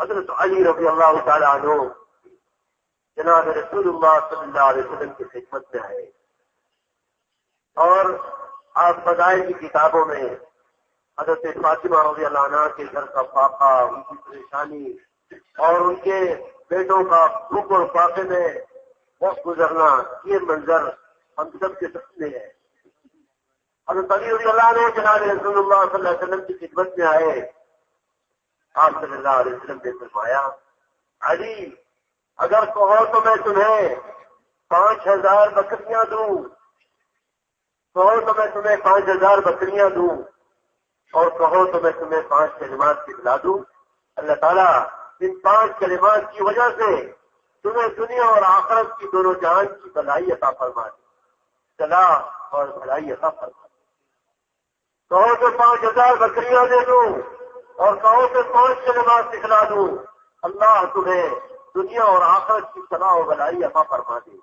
حضرت علی رضی اللہ تعالیٰ عنہ جناب رسول اللہ صلی اللہ علیہ وسلم کی خدمت میں ہے اور آپ بدائے کی کتابوں میں حضرت فاطمہ رضی اللہ عنہ کے گھر کا فاقہ، ان کی پریشانی اور ان کے بیٹوں کا بھوک اور فاقے میں وقت گزرنا، یہ منظر ہم سب کے سامنے ہے۔ حضرت علی رضی اللہ عنہ جناب رسول اللہ صلی اللہ علیہ وسلم کی خدمت میں آئے۔ آپ صلی اللہ علیہ وسلم نے فرمایا، علی، اگر کہو تو میں تمہیں پانچ ہزار بکریاں دوں۔ کہو تو میں تمہیں پانچ ہزار بکریاں دوں۔ اور کہو تو میں تمہیں پانچ کلمات کی دلا دوں۔ اللہ تعالیٰ ان پانچ کلمات کی وجہ سے تمہیں دنیا اور آخرت کی دونوں جان کی بلائی عطا فرما دی چلا اور بلائی عطا فرما دی کہو تو پانچ ہزار بکریاں دے دوں۔ اور کہو کہ کون سے نماز سکھلا دوں؟ اللہ تمہیں دنیا اور آخرت کی صلاح و بلائی اما فرما دے۔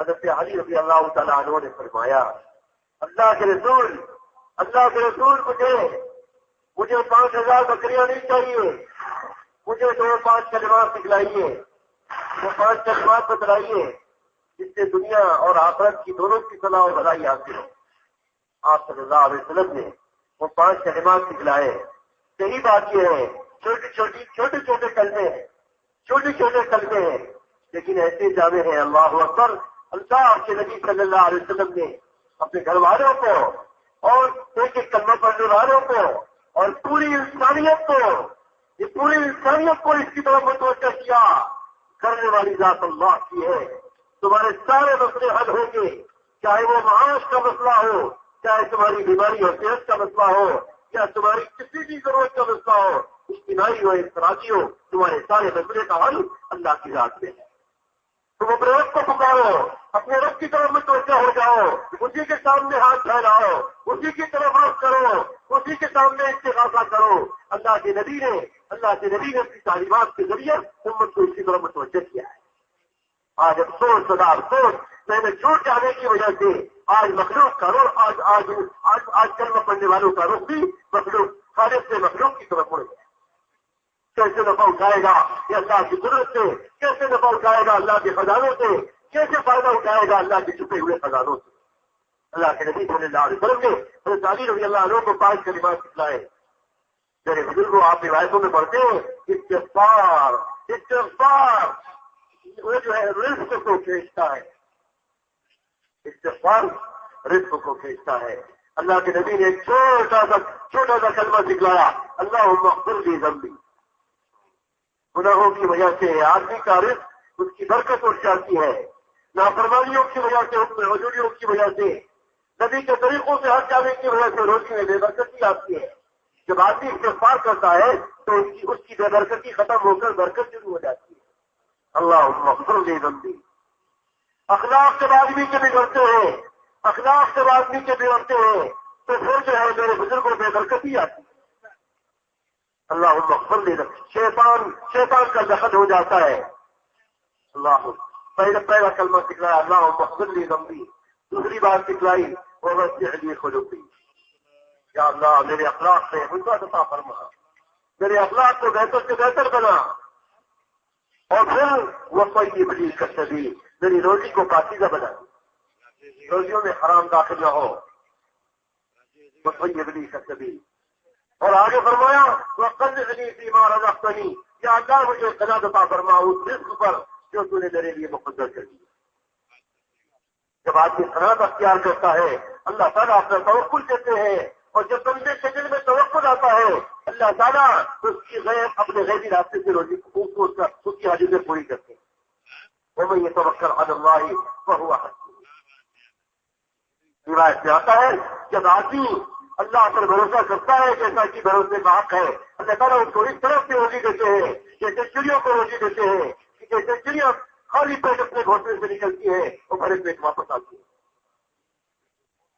حضرت علی رضی اللہ تعالیٰ عنہ نے فرمایا، اللہ کے رسول، اللہ کے رسول مجھے مجھے پانچ ہزار بکریاں نہیں چاہیے۔ مجھے دو پانچ کلمات سکھلائیے وہ پانچ کلمات بتلائیے، جس سے دنیا اور آخرت کی دونوں کی صلاح و بھلائی حاصل ہو۔ آپ صلی اللہ علیہ وسلم نے وہ پانچ کلمات سکھلائے صحیح بات یہ ہے، چھوٹی چھوٹی، چھوٹے چھوٹے کلبے ہیں، چھوٹے چھوٹے کلبے ہیں۔ لیکن ایسے جانے ہیں، اللہ اکبر اللہ کے نبی صلی اللہ علیہ وسلم نے اپنے گھر والوں کو اور ایک ایک کلمہ پڑھنے والوں کو اور پوری انسانیت کو، یہ پوری انسانیت کو اس کی طرف متوجہ کیا۔ کرنے والی ذات اللہ کی ہے۔ تمہارے سارے مسئلے حل ہوں گے، چاہے وہ معاش کا مسئلہ ہو، چاہے تمہاری بیماری اور صحت کا مسئلہ ہو۔ یا تمہاری کسی بھی ضرورت کا مسئلہ ہو، اجتماعی ہو اختراجی ہو، تمہارے سارے مسئلے کا حل اللہ کی ذات میں ہے۔ تم اپنے رب کو پکارو، اپنے رب کی طرف متوجہ ہو جاؤ، اسی کے سامنے ہاتھ پھیلاؤ، اسی کی طرف آپ کرو، اسی کے سامنے انتخابہ کرو۔ اللہ کے نبی نے، اللہ کے نبی نے اپنی تعلیمات کے ذریعے امت کو اسی طرح متوجہ کیا ہے۔ آج افسوس، سدا افسوس، میں نے چھوٹ جانے کی وجہ سے آج مخلوق کا رخ آج آج آج آج کل میں پڑھنے والوں کا رخ بھی مخلوق سارے سے مخلوق کی طرف پڑے کیسے دفعہ اٹھائے گا یا اللہ کی قدرت سے؟ کیسے دفعہ اٹھائے گا اللہ کے خزانوں سے؟ کیسے فائدہ اٹھائے گا اللہ کے چھپے ہوئے خزانوں سے؟ اللہ کے نبی صلی اللہ علیہ وسلم نے حضرت علی رضی اللہ علیہ کو پانچ کلمات سکھلائے۔ میرے بزرگوں، آپ روایتوں میں پڑھتے ہیں، استغفار استغفار، وہ جو ہے رزق کو پیشتا ہے۔ استغفار رزق کو کھینچتا ہے۔ اللہ کے نبی نے ایک چھوٹا سا چھوٹا سا کلمہ سکھلایا۔ اللہ مغفر لی ذنبی۔ گناہوں کی وجہ سے آدمی کا رزق اس کی برکت اٹھ جاتی ہے۔ نافرمانیوں کی وجہ سے حضوریوں کی وجہ سے۔ نبی کے طریقوں سے ہٹ جانے کی وجہ سے روزی میں بے برکتی آتی ہے۔ جب آدمی استفار کرتا ہے، تو اس کی بے برکتی ختم ہو کر برکت شروع ہو جاتی ہے۔ اللہ مغفر لی ذنبی۔ اخلاق سے آدمی کے بگڑتے ہو، اخلاق سے آدمی کے بگڑتے ہو، تو پھر جو ہے میرے بزرگوں بے برکتی آتی اللہ مقبول دے رکھ شیطان شیطان کا دخل ہو جاتا ہے۔ اللہ، پہلا پہلا کلمہ سکھلایا اللہ مقبول لی لمبی دوسری بات سکھلائی وہ بس یہ کھولو گئی یا اللہ، میرے اخلاق سے ان کا دفاع فرما۔ میرے اخلاق کو بہتر سے بہتر بنا۔ اور پھر وہ پہلی بلی کر بھی میری روزی کو پاکیزہ بنا روزیوں میں حرام داخل نہ ہو۔ مطلب بلی سکتی اور آگے فرمایا تو قرض علی بیمار رفتنی یا اللہ، مجھے سنا دفاع فرما، اس رسک پر جو تھی نے میرے لیے مقدر کر دیا جب آدمی صنعت اختیار کرتا ہے، اللہ تعالیٰ اپنا توقل دیتے ہیں۔ اور جب بندے شجر میں توقع آتا ہے، اللہ تعالیٰ اس کی غیر اپنے غیبی راستے سے روزی کو اس کی حاجتیں پوری کرتے ہیں۔ ومن يتوكل على الله فهو حسبه روایت میں آتا ہے جب آدمی اللہ پر بھروسہ کرتا ہے، جیسا کہ بھروسے کا حق ہے، اللہ تعالیٰ اس کو اس طرف سے روزی دیتے ہیں، جیسے چڑیوں کو روزی دیتے ہیں کہ جیسے چڑیا خالی پیٹ اپنے گھونسلے سے نکلتی ہے اور بھرے پیٹ واپس آتی ہے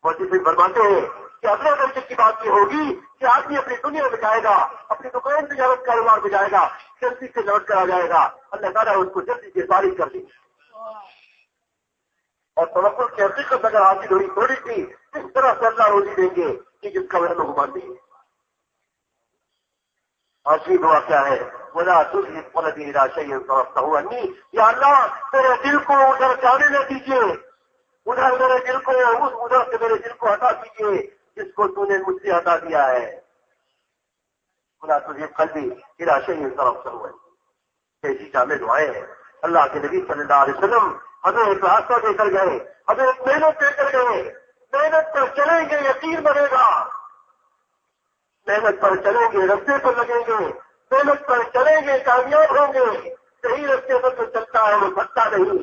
وہ سے فرماتے ہیں کہ اگلے درجے کی بات یہ ہوگی کہ آدمی اپنی دنیا میں جائے گا، اپنی دکان سے تجارت کاروبار میں جائے گا، جلدی سے لوٹ کر آ جائے گا۔ اللہ تعالیٰ اس کو جلدی سے ساری کر دی اور توقع کی حقیقت اگر حاصل ہوئی تھوڑی سی کس طرح سے اللہ روزی دیں گے کہ جس کا وزن حکومت دیں گے عجیب کیا ہے؟ بولا تجلس قلبي الى شيء طرفته عني یا اللہ، تیرے دل کو ادھر جانے نہ دیجیے ادھر میرے دل کو ادھر سے میرے دل کو ہٹا دیجیے جس کو تو نے مجھ سے ہٹا دیا ہے؟ خدا تجھے طرف سے ہوئے۔ ایسی جامع دعائیں ہیں۔ اللہ کے نبی صلی اللہ علیہ وسلم ہمیں ایک راستہ دے کر گئے۔ ہمیں ایک محنت دے کر گئے۔ محنت پر چلیں گے، یقین بنے گا۔ محنت پر چلیں گے، رستے پر لگیں گے۔ محنت پر چلیں گے، کامیاب ہوں گے۔ صحیح رستے پر جو چلتا ہے وہ بچتا نہیں۔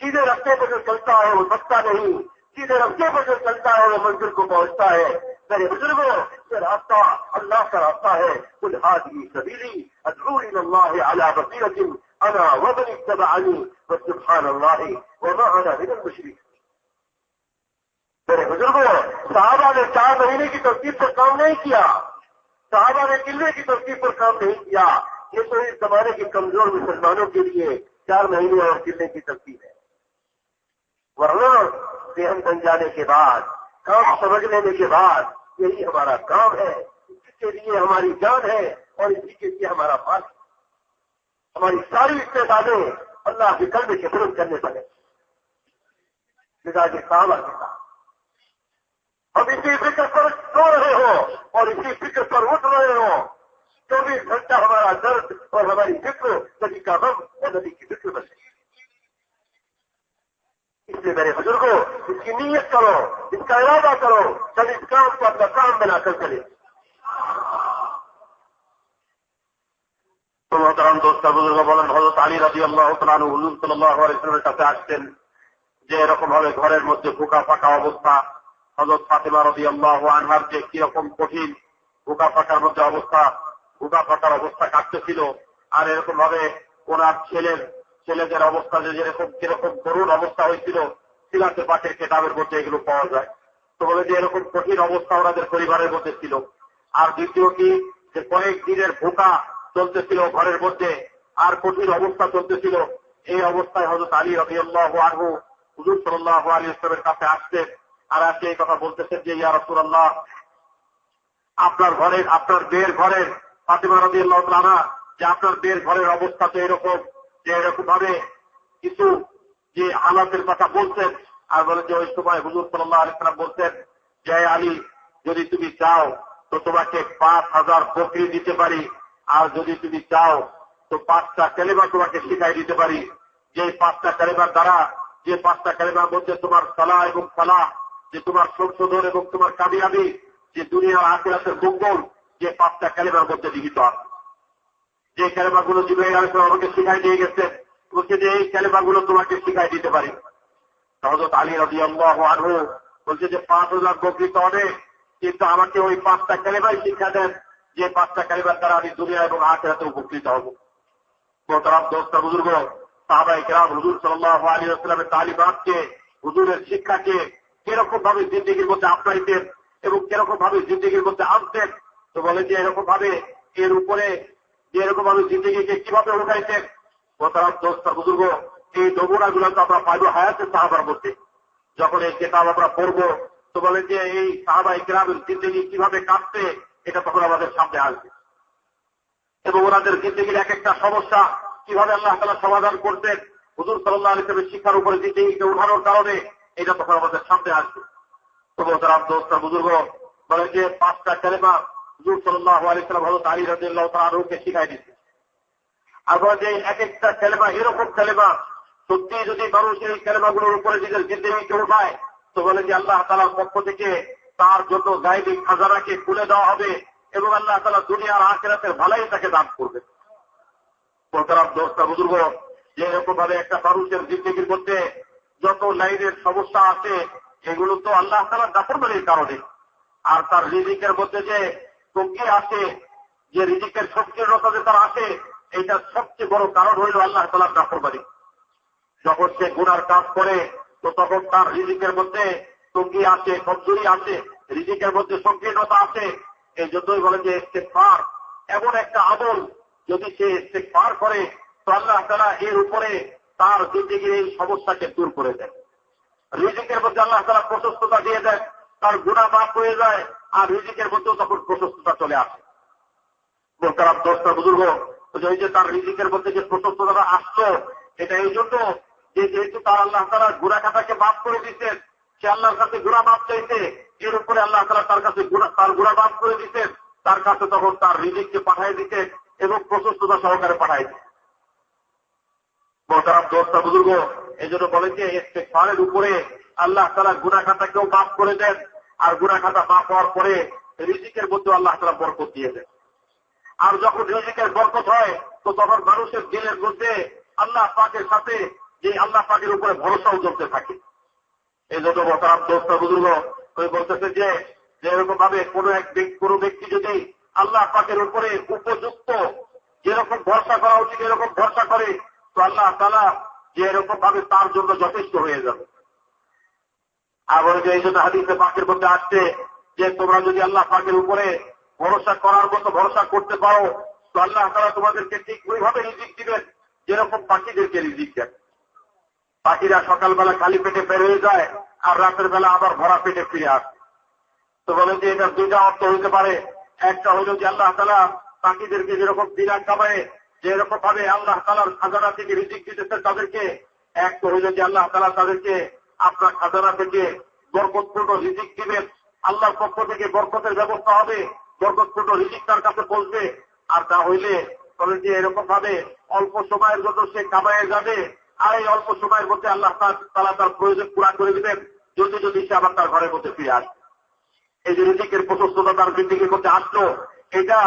سیدھے رستے پر جو چلتا ہے وہ بچتا نہیں۔ جس رستے پر جو چلتا ہے وہ منزل کو پہنچتا ہے۔ میرے بزرگوں سے راستہ اللہ کا راستہ ہے۔ کل ہادی سبیلی ادعونی اللہ علی بصیرت، انا ومن اتبعنی وسبحان اللہ وما انا من المشرک میرے بزرگوں، صحابہ نے چار مہینے کی ترتیب پر کام نہیں کیا۔ صحابہ نے قلعے کی ترتیب پر کام نہیں کیا۔ یہ تو اس زمانے کے کمزور مسلمانوں کے لیے چار مہینے اور قلعے کی ترتیب ہے۔ ورنہ ذہن بن جانے کے بعد، کام سمجھ لینے کے بعد، یہی ہمارا کام ہے۔ اس کے لیے ہماری جان ہے اور اسی کے لیے ہمارا مال ہے۔ ہماری ساری استعدادیں اللہ کے قلب کے درست کرنے پڑے مزاج کام آ چکا۔ ہم اسی فکر پر سو رہے ہو اور اسی فکر پر اٹھ رہے ہو چوبیس گھنٹہ ہمارا درد اور ہماری فکر ندی کا غم یا ندی کی فکر بن گئی۔ इसलिए मेरे बुजुर्गो इसकी नीयत करो इसका इरादा करो जब इस काम को अपना काम बनाकर चले তো মহতারাম দোস্তা বুজুর্গ বলেন হজরত আলী রাজি আল্লাহ তালু হুজুর সাল্লাহ ইসলামের কাছে আসতেন যে এরকম ভাবে ঘরের মধ্যে ফুকা ফাঁকা অবস্থা হজরত ফাতেমা রবি আল্লাহ আনহার যে কিরকম কঠিন বুকা ফাঁকার মধ্যে অবস্থা বুকা ফাঁকার অবস্থা কাটতেছিল আর এরকম ভাবে ওনার ছেলের ছেলেদের অবস্থা যে যেরকম কীরকম করুণ অবস্থা হয়েছিল সিলাতে পাটের কেতাবের মধ্যে এগুলো পাওয়া যায়। তো বলে যে এরকম কঠিন অবস্থা ওনাদের পরিবারের মধ্যে ছিল। আর দ্বিতীয় কি, যে কয়েক দিনের ভোকা চলতেছিল ঘরের মধ্যে, আর কঠিন অবস্থা চলতেছিল। এই অবস্থায় হজরত আলী রবি আনহু হুজুর সাল্লাহ আলী ইসলামের কাছে আসতেন আর আজকে এই কথা বলতেছেন যে, ইয়া রসুল্লাহ আপনার ঘরের, আপনার বের ঘরের ফাতিমা রবি আল্লাহ যে আপনার বের ঘরের অবস্থা তো এরকম যে এরকম ভাবে কিছু যে হালাতের কথা বলছেন, আর বলে যে ওই সময় হুজুর সাল্লাহ আলিয়াল্লাম বলছেন, যে আলী, যদি তুমি চাও তো তোমাকে পাঁচ হাজার বকরি দিতে পারি, আর যদি তুমি চাও তো পাঁচটা কেলেমা তোমাকে শিখাই দিতে পারি। যে পাঁচটা কেলেমার দ্বারা, যে পাঁচটা কেলেমার মধ্যে তোমার সালা এবং সালা যে তোমার সংশোধন এবং তোমার কামিয়াবি, যে দুনিয়ার আখিরাতের মঙ্গল, যে পাঁচটা কালেমার মধ্যে লিখিত আছে। যে কালেমাগুলো জিবাই আমাকে শিখাই দিয়ে গেছে। বলছে যে এই কালেমাগুলো তোমাকে শিখাই দিতে পারি। হজরত আলী রবি আনহু বলছে যে, পাঁচ হাজার বকরিত অনেক, কিন্তু আমাকে ওই পাঁচটা কালেমাই শিক্ষা দেন, যে পাঁচটা কালেমার দ্বারা আমি দুনিয়া এবং আখিরাতে উপকৃত হব। মোহতারাম দোস্তা বুজুর্গ সাহাবাই কেরাম হুজুর সাল্লাহ আলী আসলামের তালিবাতকে, হুজুরের শিক্ষাকে কীরকম ভাবে জিন্দিগির মধ্যে আপনাইতেন এবং কীরকম ভাবে জিন্দিগির মধ্যে আনতেন, তো বলে যে এরকম ভাবে এর উপরে যে এরকম ভাবে জিন্দিগিকে কীভাবে উঠাইতেন মোতারাম দোস্তা, বুজুর্গ, এই নমুনা গুলো তো আমরা পাইব হায়াতের সাহাবার মধ্যে। যখন এই কেতাব আমরা পড়ব, তো বলে যে এই সাহাবা ইকরামের জিন্দিগি কীভাবে কাটতে এটা তখন আমাদের সামনে আসবে। এবং ওনাদের জিন্দিগির এক একটা সমস্যা, কীভাবে আল্লাহ তালা সমাধান করতেন হুজুর সাল্লাহ আলিসের শিক্ষার উপরে জিন্দিগিকে উঠানোর কারণে এটা তখন আমাদের সামনে আসবে। তবু তারা দোস্তা, বুজুর্গ বলে যে পাঁচটা কালেমা হুজুর সাল্লাহ আলিসাল্লাম হজরত আলী রাজিল্লাহ তালুকে শিখাই দিচ্ছে আর বলে যে এক একটা কালেমা এরকম কালেমা সত্যি যদি মানুষ এই কালেমাগুলোর উপরে নিজের জিন্দিগিকে উঠায়, তো বলে যে আল্লাহ তালার পক্ষ থেকে তার জন্য গাইবী খাজানাকে খুলে দেওয়া হবে এবং আল্লাহ তালা দুনিয়ার আখেরাতের ভালাই তাকে দান করবে। প্রতারাম দোস্তা, বুজুর্গ যে এরকম ভাবে একটা মানুষের জিন্দিগির মধ্যে যত লাইনের সমস্যা আছে, এগুলো তো আল্লাহ তালার দাপরবানির কারণে। আর তার রিজিকের মধ্যে যে তঙ্গি আসে যে রিজিকের সংকীর্ণতা যে তার আসে এইটা সবচেয়ে বড় কারণ হইল আল্লাহ তালার দাপরবানি যখন সে গুনার কাজ করে, তো তখন তার রিজিকের মধ্যে তঙ্গি আসে কমজোরি আসে রিজিকের মধ্যে সংকীর্ণতা আসে এই জন্যই বলে যে পার এমন একটা আমল যদি সে পার করে, তো আল্লাহ তারা এর উপরে তার জিন্দিগির এই সমস্যাকে দূর করে দেন রিজিকের মধ্যে আল্লাহ তালা প্রশস্ততা দিয়ে দেন, তার গুণা মাফ হয়ে যায় আর রিজিকের মধ্যেও তখন প্রশস্ততা চলে আসে। মোহতারাম দোস্তা বুজুর্গ, ওই যে তার রিজিকের মধ্যে যে প্রশস্ততা আসলো এটা এই জন্য যে যেহেতু তার আল্লাহ তারা গুড়া খাতাকে মাফ করে দিচ্ছেন সে আল্লাহর কাছে গুড়া মাফ চাইছে, এর উপরে আল্লাহ তালা তার কাছে তার গুড়া মাফ করে দিচ্ছেন তার কাছে তখন তার রিজিককে পাঠাই দিতেন এবং প্রশস্ততা সহকারে পাঠাই দিতেন মহতারাম দোস্তা বুজুর্গ এই জন্য বলেন যে ইস্তেকফারের উপরে আল্লাহ তালা গুনা খাতাকেও মাফ করে দেন। আর গুনা খাতা মাফ হওয়ার পরে রিজিকের মধ্যে আল্লাহ তালা বরকত দিয়ে দেন। আর যখন রিজিকের বরকত হয়, তো তখন মানুষের দিলের মধ্যে আল্লাহ পাকের সাথে যে আল্লাহ পাকের উপরে ভরসাও চলতে থাকে। এই জন্য মহতারাম দোস্তা, বুজুর্গ, ওই বলতেছে যে যে এরকম ভাবে কোন এক কোন ব্যক্তি যদি আল্লাহ পাকের উপরে উপযুক্ত যেরকম ভরসা করা উচিত, এরকম ভরসা করে, তো আল্লাহ তালা যে এরকম ভাবে তার জন্য যথেষ্ট হয়ে যাবে। আবার যে এই জন্য হাদিসে পাকের মধ্যে আসছে যে তোমরা যদি আল্লাহ পাকের উপরে ভরসা করার মতো ভরসা করতে পারো, তো আল্লাহ তালা তোমাদেরকে ঠিক ওইভাবে রিজিক দিবেন যেরকম পাখিদেরকে রিজিক দেন। পাখিরা সকালবেলা খালি পেটে বের হয়ে যায় আর রাতের বেলা আবার ভরা পেটে ফিরে আসে। তো বলে যে এটা দুইটা অর্থ হইতে পারে। একটা হলো যে আল্লাহ তালা পাখিদেরকে যেরকম বিরাট কামায় যেরকম ভাবে আল্লাহ তালার খাজানা থেকে রিজিক দিতেছেন তাদেরকে। এক তো হইল যে আল্লাহ তালা তাদেরকে আপনার খাজানা থেকে বরকতপূর্ণ রিজিক দিবেন। আল্লাহর পক্ষ থেকে বরকতের ব্যবস্থা হবে। বরকতপূর্ণ রিজিক তার কাছে পৌঁছবে। আর তা হইলে তবে যে এরকম ভাবে অল্প সময়ের জন্য সে কামায় যাবে, আর এই অল্প সময়ের মধ্যে আল্লাহ তালা তার প্রয়োজন পুরা করে দিবেন। যদি যদি সে আবার তার ঘরের মধ্যে ফিরে আসে। এই যে রিজিকের প্রশস্ততা তার জিন্দিগির মধ্যে আসলো, এটা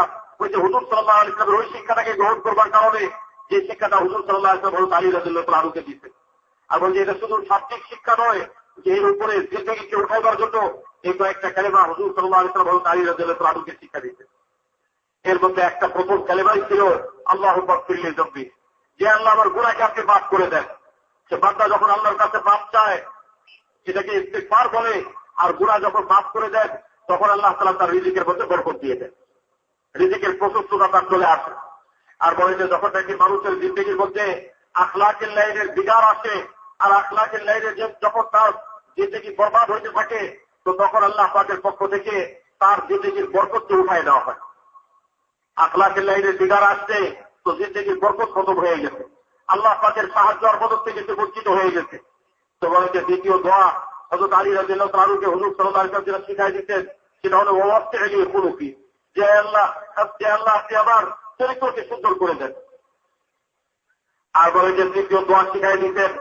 ওই যে হুজুর সাল্লাহ ইসলামের ওই শিক্ষাটাকে গ্রহণ করবার কারণে যে শিক্ষাটা হুজুর সাল্লাহ ইসলাম হল আলী রাজুল্লাহ আলুকে দিচ্ছে আর বলছে এটা শুধু সাত্বিক শিক্ষা নয়, যে এর উপরে জিন্দিগিকে উঠাইবার জন্য এই কয়েকটা কালেমা হুজুর সাল্লাহ ইসলাম হল আলী রাজুল্লাহ আলুকে শিক্ষা দিচ্ছে এর মধ্যে একটা প্রথম কালেমাই ছিল, আল্লাহ ফিরলে জম্বি যে আল্লাহ আমার গুণাকে আপনি মাফ করে দেন। সে বান্দা যখন আল্লাহর কাছে মাফ চায় সেটাকে ইস্তেকবার বলে, আর গুণা যখন মাফ করে দেন, তখন আল্লাহ তালা তার রিজিকের মধ্যে বরকত দিয়ে দেন। রিজিকের প্রশস্ততা তার চলে আসে। আর বলে যে যখন নাকি মানুষের জিন্দগির মধ্যে আখলাকের লাইনের বিগার আসে আর আখলাকের লাইনে যখন তার জিন্দগি বরবাদ হইতে থাকে, তো তখন আল্লাহ পাকের পক্ষ থেকে তার জিন্দগির বরকতকে উঠায় দেওয়া হয়। আখলাকের লাইনের বিগার আসছে, তো জিন্দগির বরকত খতম হয়ে গেছে? আল্লাহ পাকের সাহায্য আর মদত থেকে সে বঞ্চিত হয়ে গেছে। তো বলে যে দ্বিতীয় দোয়া হজরত আলী রাজিল্লাহ তালুকে হুজুর সাল্লাহ যেটা শিখাই দিতেন, সেটা হলো ওয়াস্তে এলিয়ে কুলুকি যে আল্লাহ যে আল্লাহ, আপনি আমার চরিত্রকে সুন্দর করে দেন। আর বলে যে তৃতীয় দোয়া শিখাই দিতেন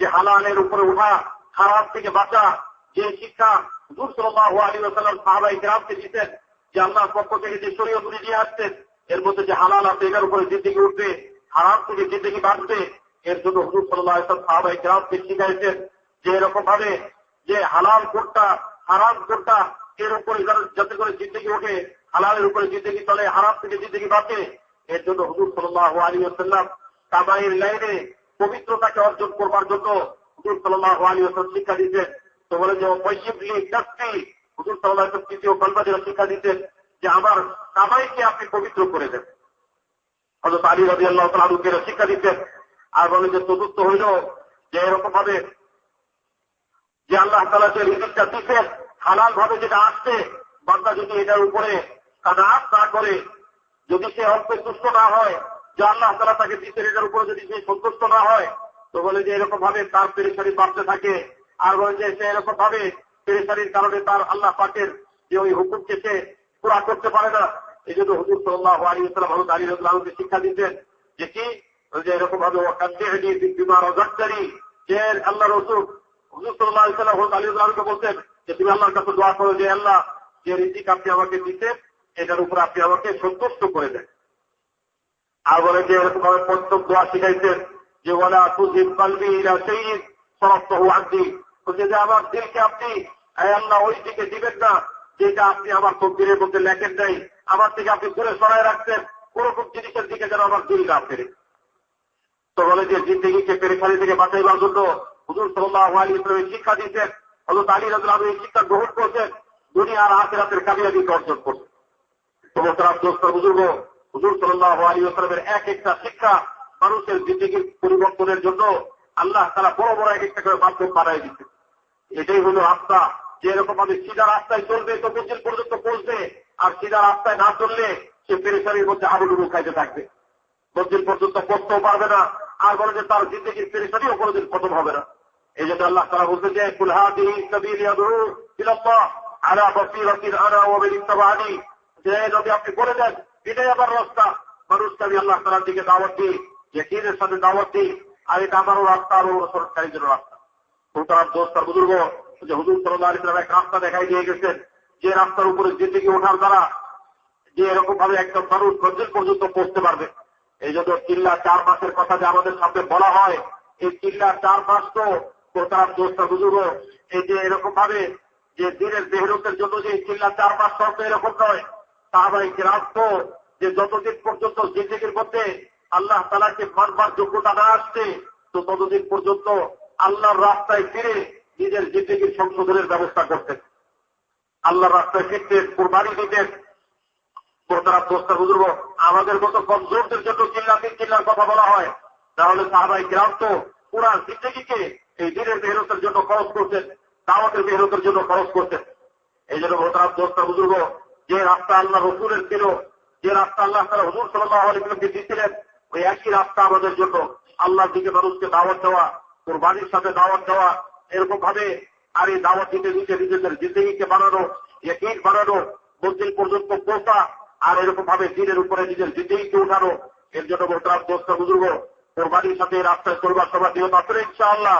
যে হালালের উপরে উঠা, খারাপ থেকে বাঁচা, যে শিক্ষা হুজুর সাল্লাম দিতেন, যে আল্লাহর পক্ষ থেকে যে শরীয় তুলে দিয়ে আসতেন এর মধ্যে যে হালাল আছে এটার উপরে জিন্দিগি উঠবে, হারাম থেকে জিন্দিগি বাঁচবে, এর জন্য হুজুর সাল্লাহ সাহাবাই গ্রামকে শিখাইছেন যে এরকম ভাবে যে হালাল কোনটা হারাম কোনটা এর উপরে যাতে করে জিন্দগি ওঠে, হালালের উপরে জিন্দগি চলে, হারাম থেকে জিন্দগি বাঁচে, এর জন্য হুজুর সাল্লাহ আলী আসাল্লাম কাবাইয়ের লাইনে পবিত্রতাকে অর্জন করবার জন্য হুজুর সাল্লাহ আলী শিক্ষা দিতেন। তো বলে যে পৈশিবলি চাকরি হুজুর সাল্লাহ তৃতীয় কলবাদের শিক্ষা দিতেন যে, আমার কাবাইকে আপনি পবিত্র করে দেন। হজরত আলী রাজি আল্লাহ তালুকে শিক্ষা দিতেন। আর বলে যে, চতুর্থ হইল যে এরকম ভাবে যে আল্লাহ তালা যে রিজিকটা দিচ্ছেন হালাল ভাবে যেটা আসছে, বান্দা যদি এটার উপরে কানাত না করে, যদি সে অল্পে তুষ্ট না হয় যে আল্লাহ তালা তাকে দিচ্ছেন এটার উপরে যদি সে সন্তুষ্ট না হয়, তো বলে যে এরকম ভাবে তার পেরেশানি বাড়তে থাকে। আর বলে যে সে এরকম ভাবে পেরেশানির কারণে তার আল্লাহ পাকের যে ওই হুকুমকে সে পুরা করতে পারে না। এই জন্য হুজুর সাল্লাহ আলী ইসলাম হজরত আলী শিক্ষা দিতেন যে কি? যে এরকম ভাবে অজারি যে আল্লাহ রসুল, হুজুর সাল্লাহ ইসলাম হজরত আলী রহমানকে বলতেন যে তুমি আল্লাহর কাছে দোয়া করো যে আল্লাহ যে রিজিক আপনি আমাকে দিতেন, এটার উপর আপনি আমাকে সন্তুষ্ট করে দেন। আর বলে যে এরকম ভাবে পঞ্চম দোয়া শিখাইছেন যে বলে তুজিব কালবি ইলা সেইদ সমাপ্ত হুয়ান্দি বলছে যে আমার দিলকে আপনি আল্লাহ, ওই দিকে দিবেন না। যেটা আপনি আমার তকদিরের মধ্যে লেখেন নাই, আমার থেকে আপনি দূরে সরাই রাখছেন কোরকম জিনিসের দিকে যেন আমার দিল না ফেরে। তো বলে যে জিন্দিগিকে পেরেখানি থেকে বাঁচাইবার জন্য হুজুর সাল্লাহ আলী ইসলামের শিক্ষা দিচ্ছেন হজরত আলী রাজুল এই শিক্ষা গ্রহণ করছেন দুনিয়ার আখেরাতের কামিয়াবিকে অর্জন করছেন। তোমার দোস্ত, বুজুর্গ হুজুর সাল্লাহ আলী আসলামের এক একটা শিক্ষা মানুষের জিন্দিগির পরিবর্তনের জন্য আল্লাহ তারা বড় বড় এক একটা করে মাধ্যম বানাই দিচ্ছে এটাই হলো রাস্তা। যে এরকম ভাবে সিধা রাস্তায় চলবে, তো মঞ্জিল পর্যন্ত পৌঁছবে। আর সিধা রাস্তায় না চললে সে পেরেশানির মধ্যে হাবুডুবু খাইতে থাকবে। মন্দির পর্যন্ত পড়তেও পারবে না। আর বলে যে তার জিন্দগির পেরেশানিও কোনোদিন খতম হবে না। এই জন্য আল্লাহ তারা বলতে যে কুলহাদি আপনি বলে দেন এটাই আমার রাস্তা। মানুষকে আল্লাহ তালার দিকে দাওয়াত দিই ইয়কিনের সাথে দাওয়াত দিই আর এটা আমারও রাস্তা আর জন্য রাস্তা। সুতরাং দোস্তার বুজুর্গ যে হুজুর সাল্লাহ ইসলাম এক রাস্তা দেখাই দিয়ে গেছেন, যে রাস্তার উপরে জিন্দগি ওঠার দ্বারা যে এরকম ভাবে একদম মানুষ মঞ্জিল পর্যন্ত পৌঁছতে পারবে। এই জন্য চিল্লা চার মাসের কথা যে আমাদের সামনে বলা হয়, এই চিল্লা চার মাস তো কোথার দোস্তা, বুজুর্গ, এই যে এরকম ভাবে যে দিনের দেহরতের জন্য যে চিল্লা চার মাস শর্ত এরকম নয় তাহলে গ্রাম তো যে যতদিন পর্যন্ত জিন্দগির মধ্যে আল্লাহ তালাকে মানবার যোগ্যতা না আসছে, তো ততদিন পর্যন্ত আল্লাহর রাস্তায় ফিরে নিজের জিন্দগির সংশোধনের ব্যবস্থা করতেন। আল্লাহর রাস্তায় ফিরতেন কোরবানি দিতেন। তারা দোস্তার বুজুর্গ, আমাদের মতো কমজোরদের জন্য চিল্লা তিন চিল্লার কথা বলা হয়। তাহলে সাহাবাই গ্রাম তো পুরা জিন্দগিকে এই দিনের মেহনতের জন্য খরচ করতেন, দাওয়াতের মেহনতের জন্য খরচ করতেন। এই জন্য মোহতারাম দোস্তার বুজুর্গ যে রাস্তা আল্লাহ রসুলের ছিল যে রাস্তা আল্লাহ তারা হুজুর সাল্লাহ আলিমকে দিয়েছিলেন ওই একই রাস্তা আমাদের জন্য আল্লাহর দিকে মানুষকে দাওয়াত দেওয়া কোরবানির সাথে দাওয়াত দেওয়া এরকম ভাবে আর এই দাওয়াত দিতে দিতে নিজেদের জিন্দগিকে বানানো ইয়কিন বানানো মন্দির পর্যন্ত পৌঁছা আর এরকম ভাবে দিনের উপরে নিজের জিন্দগিকে উঠানো এর জন্য মোহতারাম দোস্তার বুজুর্গ কোরবানির সাথে এই রাস্তায় করবার সবার নিয়ত আসলে ইনশাআল্লাহ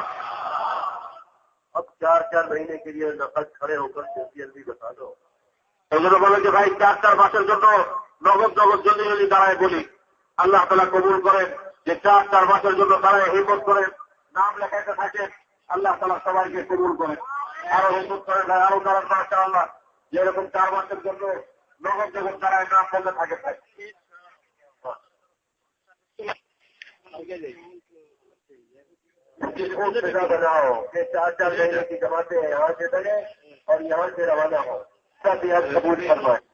अब चार चार महीने के लिए नकद खड़े होकर कैफियत भी बता दो এই জন্য বলে যে ভাই চার চার মাসের জন্য নগদ নগদ জলদি জলদি দাঁড়ায় বলি আল্লাহ তালা কবুল করেন যে চার চার মাসের জন্য দাঁড়ায় হিমত করেন নাম লেখাইতে থাকেন আল্লাহ তালা সবাইকে কবুল করেন আরো হিমত করেন আরো দাঁড়ান মাসা আল্লাহ যেরকম চার মাসের জন্য নগদ নগদ দাঁড়ায় নাম বলতে থাকে থাকে जिसको जगह बनाओ कि चार चार महीने की जमाते यहाँ से चले और यहाँ से रवाना हो کا بھی آج قبول فرمائے۔